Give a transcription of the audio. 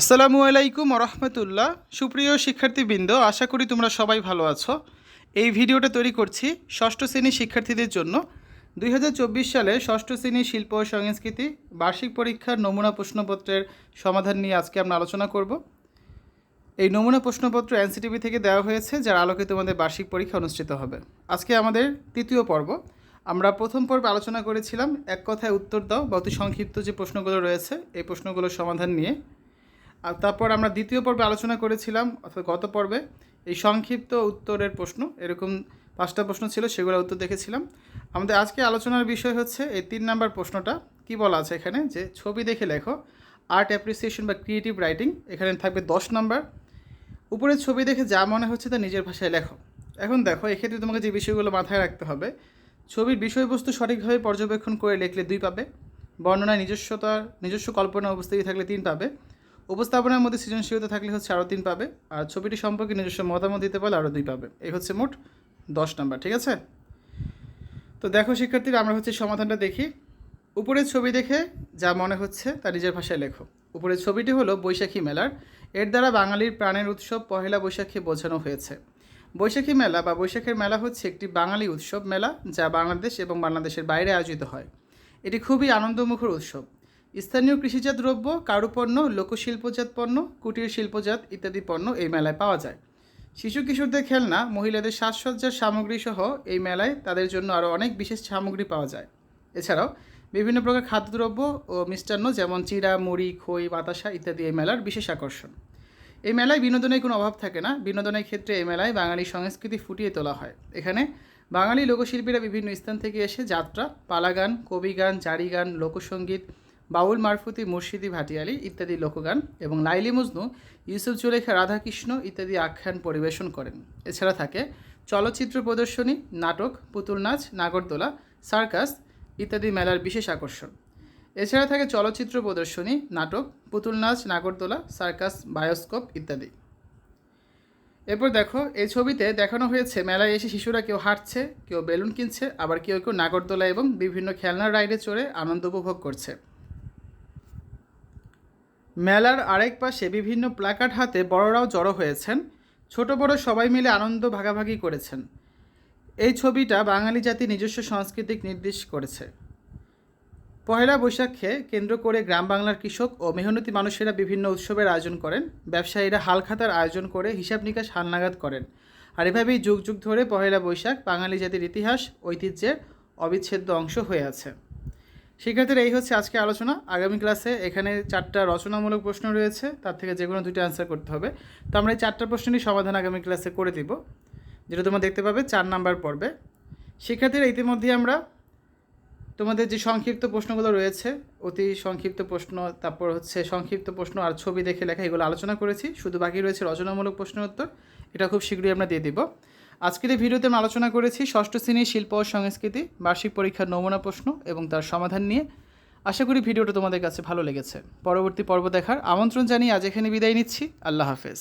আসসালামু আলাইকুম রহমতুল্লাহ সুপ্রিয় শিক্ষার্থীবৃন্দ, আশা করি তোমরা সবাই ভালো আছো। এই ভিডিওটা তৈরি করছি ষষ্ঠ শ্রেণির শিক্ষার্থীদের জন্য। দুই হাজার চব্বিশ সালে ষষ্ঠ শ্রেণির শিল্প ও সংস্কৃতি বার্ষিক পরীক্ষার নমুনা প্রশ্নপত্রের সমাধান নিয়ে আজকে আমরা আলোচনা করব। এই নমুনা প্রশ্নপত্র এনসিটিভি থেকে দেওয়া হয়েছে, যার আলোকে তোমাদের বার্ষিক পরীক্ষা অনুষ্ঠিত হবে। আজকে আমাদের তৃতীয় পর্ব। আমরা প্রথম পর্বে আলোচনা করেছিলাম, এক কথায় উত্তর দাও বা অতি সংক্ষিপ্ত যে প্রশ্নগুলো রয়েছে, এই প্রশ্নগুলোর সমাধান নিয়ে। আর তারপর আমরা দ্বিতীয় পর্বে আলোচনা করেছিলাম, অর্থাৎ গত পর্বে, এই সংক্ষিপ্ত উত্তরের প্রশ্ন। এরকম পাঁচটা প্রশ্ন ছিল সেগুলো উত্তর দেখেছিলাম। আমাদের আজকে আলোচনার বিষয় হচ্ছে এই তিন নাম্বার প্রশ্নটা। কি বলা আছে এখানে? যে ছবি দেখে লেখো আর্ট অ্যাপ্রিসিয়েশন বা ক্রিয়েটিভ রাইটিং এখানে থাকবে দশ নাম্বার। উপরের ছবি দেখে যা মনে হচ্ছে তা নিজের ভাষায় লেখো। এখন দেখো, এক্ষেত্রে তোমাকে যে বিষয়গুলো মাথায় রাখতে হবে, ছবির বিষয়বস্তু সঠিকভাবে পর্যবেক্ষণ করে লিখলে দুই পাবে, বর্ণনায় নিজস্বতার, নিজস্ব কল্পনা উপস্থিতি থাকলে তিন পাবে উপস্থাপনার মধ্যে সৃজনশীলতা থাকলে হচ্ছে আরও তিন পাবে, আর ছবিটি সম্পর্কে নিজস্ব মতামত দিতে পারলে আরও দুই পাবে। এই হচ্ছে মোট দশ নাম্বার, ঠিক আছে? তো দেখো শিক্ষার্থীরা, আমরা হচ্ছে সমাধানটা দেখি। উপরের ছবি দেখে যা মনে হচ্ছে তা নিজের ভাষায় লেখো। উপরের ছবিটি হলো বৈশাখী মেলার। এর দ্বারা বাঙালির প্রাণের উৎসব পহেলা বৈশাখী বোঝানো হয়েছে। বৈশাখী মেলা বা বৈশাখের মেলা হচ্ছে একটি বাঙালি উৎসব মেলা যা বাংলাদেশ এবং বাংলাদেশের বাইরে আয়োজিত হয়। এটি খুবই আনন্দমুখর উৎসব। স্থানীয় কৃষিজাত দ্রব্য, কারুপণ্য, লোকশিল্পজাত পণ্য, কুটির শিল্পজাত ইত্যাদি পণ্য এই মেলায় পাওয়া যায়। শিশু কিশোরদের খেলনা, মহিলাদের সাজসজ্জার সামগ্রী সহ এই মেলায় তাদের জন্য আরও অনেক বিশেষ সামগ্রী পাওয়া যায়। এছাড়াও বিভিন্ন প্রকার খাদ্যদ্রব্য ও মিষ্টান্ন যেমন চিড়া, মুড়ি, খই, বাতাসা ইত্যাদি এই মেলার বিশেষ আকর্ষণ। এই মেলায় বিনোদনের কোনো অভাব থাকে না। বিনোদনের ক্ষেত্রে এই মেলায় বাঙালি সংস্কৃতি ফুটিয়ে তোলা হয়। এখানে বাঙালি লোকশিল্পীরা বিভিন্ন স্থান থেকে এসে যাত্রা, পালাগান, কবিগান, জারিগান লোকসঙ্গীত বাউল মারফতি, মুর্শিদি ভাটিয়ালি ইত্যাদি লোকগান এবং লাইলি মজনু, ইউসুফ জুলেখা, রাধাকৃষ্ণ ইত্যাদি আখ্যান পরিবেশন করেন। এছাড়া থাকে চলচ্চিত্র প্রদর্শনী, নাটক, পুতুল নাচ, নাগরদোলা, সার্কাস ইত্যাদি মেলার বিশেষ আকর্ষণ। এছাড়া থাকে চলচ্চিত্র প্রদর্শনী, নাটক, পুতুল নাচ, নাগরদোলা, সার্কাস, বায়োস্কোপ ইত্যাদি। এরপর দেখো, এই ছবিতে দেখানো হয়েছে মেলায় এসে শিশুরা কেউ হাঁটছে, কেউ বেলুন কিনছে, আবার কেউ কেউ নাগরদোলা এবং বিভিন্ন খেলনার রাইডে চড়ে আনন্দ উপভোগ করছে। মেলার আরেক পাশে বিভিন্ন প্ল্যাকার্ড হাতে বড়রাও জড়ো হয়েছেন। ছোট বড় সবাই মিলে আনন্দ ভাগাভাগি করেছেন। এই ছবিটা বাঙালি জাতি নিজস্ব সাংস্কৃতিক নির্দেশ করেছে। পহেলা বৈশাখে কেন্দ্র করে গ্রাম বাংলার কৃষক ও মেহনতি মানুষেরা বিভিন্ন উৎসবের আয়োজন করেন। ব্যবসায়ীরা হালখাতার আয়োজন করে হিসাব নিকাশ, হালনাগাদ করেন। আর এভাবেই যুগ যুগ ধরে পহেলা বৈশাখ বাঙালি জাতির ইতিহাস, ঐতিহ্যের অবিচ্ছেদ্য অংশ হয়ে আছে। শিক্ষার্থীরা, এই হচ্ছে আজকে আলোচনা। আগামী ক্লাসে এখানে চারটা রচনামূলক প্রশ্ন রয়েছে, তার থেকে যে কোনো দুটো অ্যান্সার করতে হবে। তো আমরা এই চারটা প্রশ্নেরই সমাধান আগামী ক্লাসে করে দিব, যেটা তোমরা দেখতে পাবে চার নাম্বার পর্বে। শিক্ষার্থীরা, ইতিমধ্যে আমরা তোমাদের যে সংক্ষিপ্ত প্রশ্নগুলো রয়েছে, অতি সংক্ষিপ্ত প্রশ্ন, তারপর হচ্ছে সংক্ষিপ্ত প্রশ্ন আর ছবি দেখে লেখা, এগুলো আলোচনা করেছি। শুধু বাকি রয়েছে রচনামূলক প্রশ্নের উত্তর এটা খুব শীঘ্রই আমরা দিয়ে দিব। আজকের এই ভিডিওতে আমি আলোচনা করেছি ষষ্ঠ শ্রেণির শিল্প ও সংস্কৃতি, বার্ষিক পরীক্ষার নমুনা প্রশ্ন এবং তার সমাধান নিয়ে। আশা করি ভিডিওটা তোমাদের কাছে ভালো লেগেছে। পরবর্তী পর্ব দেখার আমন্ত্রণ জানিয়ে আজ এখানে বিদায় নিচ্ছি। আল্লাহ হাফেজ।